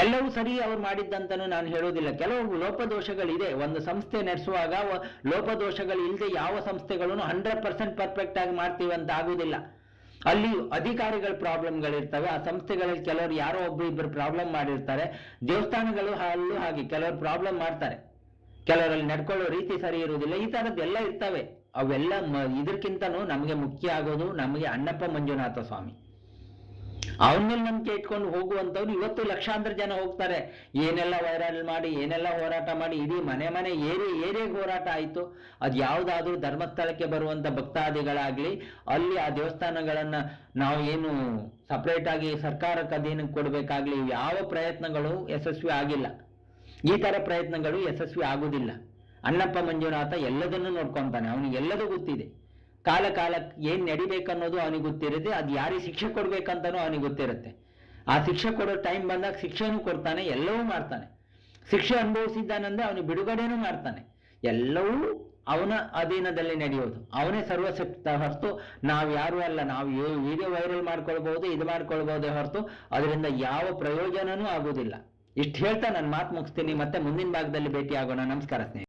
ಎಲ್ಲವೂ ಸರಿ ಅವ್ರು ಮಾಡಿದ್ದಂತನೂ ನಾನು ಹೇಳೋದಿಲ್ಲ ಕೆಲವು ಲೋಪದೋಷಗಳಿದೆ. ಒಂದು ಸಂಸ್ಥೆ ನಡೆಸುವಾಗ ಲೋಪದೋಷಗಳು ಇಲ್ಲದೆ ಯಾವ ಸಂಸ್ಥೆಗಳನ್ನು ಹಂಡ್ರೆಡ್ ಪರ್ಸೆಂಟ್ ಪರ್ಫೆಕ್ಟ್ ಆಗಿ ಮಾಡ್ತೀವಿ ಅಂತ ಆಗುದಿಲ್ಲ ಅಲ್ಲಿ ಅಧಿಕಾರಿಗಳ ಪ್ರಾಬ್ಲಮ್ಗಳಿರ್ತವೆ. ಆ ಸಂಸ್ಥೆಗಳಲ್ಲಿ ಕೆಲವರು ಯಾರೋ ಒಬ್ರು ಇಬ್ಬರು ಪ್ರಾಬ್ಲಮ್ ಮಾಡಿರ್ತಾರೆ. ದೇವಸ್ಥಾನಗಳು ಅಲ್ಲೂ ಹಾಗೆ ಕೆಲವರು ಪ್ರಾಬ್ಲಮ್ ಮಾಡ್ತಾರೆ. ಕೆಲವರಲ್ಲಿ ನಡ್ಕೊಳ್ಳೋ ರೀತಿ ಸರಿ ಇರುವುದಿಲ್ಲ. ಈ ತರದ್ದೆಲ್ಲ ಇರ್ತವೆ. ಅವೆಲ್ಲ ಇದಕ್ಕಿಂತನೂ ನಮಗೆ ಮುಖ್ಯ ಆಗೋದು ನಮಗೆ ಅಣ್ಣಪ್ಪ ಮಂಜುನಾಥ ಸ್ವಾಮಿ. ಅವನ ಮೇಲೆ ನಂಬಿಕೆ ಇಟ್ಕೊಂಡು ಹೋಗುವಂತವ್ರು ಇವತ್ತು ಲಕ್ಷಾಂತರ ಜನ ಹೋಗ್ತಾರೆ. ಏನೆಲ್ಲ ವೈರಲ್ ಮಾಡಿ, ಏನೆಲ್ಲ ಹೋರಾಟ ಮಾಡಿ, ಇಡೀ ಮನೆ ಮನೆ ಏರಿ, ಏರಿಯಾಗೆ ಹೋರಾಟ ಆಯಿತು. ಅದು ಯಾವುದಾದ್ರೂ ಧರ್ಮಸ್ಥಳಕ್ಕೆ ಬರುವಂತ ಭಕ್ತಾದಿಗಳಾಗ್ಲಿ, ಅಲ್ಲಿ ಆ ದೇವಸ್ಥಾನಗಳನ್ನ ನಾವು ಏನು ಸಪ್ರೇಟ್ ಆಗಿ ಸರ್ಕಾರಕ್ಕೆ ಅಧೀನಕ್ಕೆ ಕೊಡಬೇಕಾಗ್ಲಿ, ಯಾವ ಪ್ರಯತ್ನಗಳು ಯಶಸ್ವಿ ಆಗಿಲ್ಲ. ಈ ತರ ಪ್ರಯತ್ನಗಳು ಯಶಸ್ವಿ ಆಗುವುದಿಲ್ಲ ಅಣ್ಣಪ್ಪ ಮಂಜುನಾಥ ಎಲ್ಲದನ್ನು ನೋಡ್ಕೊಂತಾನೆ. ಅವನಿಗೆ ಎಲ್ಲದೂ ಗೊತ್ತಿದೆ. ಕಾಲ ಕಾಲಕ್ಕೆ ಏನ್ ನಡಿಬೇಕನ್ನೋದು ಅವನಿಗೆ ಗೊತ್ತಿರುತ್ತೆ, ಅದು ಯಾರಿಗೆ ಶಿಕ್ಷೆ ಕೊಡ್ಬೇಕಂತನೂ ಅವನಿಗೆ ಗೊತ್ತಿರುತ್ತೆ. ಆ ಶಿಕ್ಷೆ ಕೊಡೋ ಟೈಮ್ ಬಂದಾಗ ಶಿಕ್ಷೆನೂ ಕೊಡ್ತಾನೆ, ಎಲ್ಲವೂ ಮಾಡ್ತಾನೆ. ಶಿಕ್ಷೆ ಅನುಭವಿಸಿದ್ದಾನಂದ್ರೆ ಅವನು ಬಿಡುಗಡೆನೂ ಮಾಡ್ತಾನೆ. ಎಲ್ಲವೂ ಅವನ ಅಧೀನದಲ್ಲಿ ನಡೆಯೋದು. ಅವನೇ ಸರ್ವಶಕ್ತ ಹೊರತು ನಾವು ಯಾರು ಅಲ್ಲ, ನಾವು ವಿಡಿಯೋ ವೈರಲ್ ಮಾಡ್ಕೊಳ್ಬಹುದು ಇದು ಮಾಡ್ಕೊಳ್ಬಹುದೇ ಹೊರತು ಅದರಿಂದ ಯಾವ ಪ್ರಯೋಜನನೂ ಆಗುವುದಿಲ್ಲ ಇಷ್ಟು ಹೇಳ್ತಾ ನಾನು ಮಾತು ಮುಗಿಸ್ತೀನಿ, ಮತ್ತೆ ಮುಂದಿನ ಭಾಗದಲ್ಲಿ ಭೇಟಿ ಆಗೋಣ ನಮಸ್ಕಾರ ಸ್ನೇಹಿತರೆ.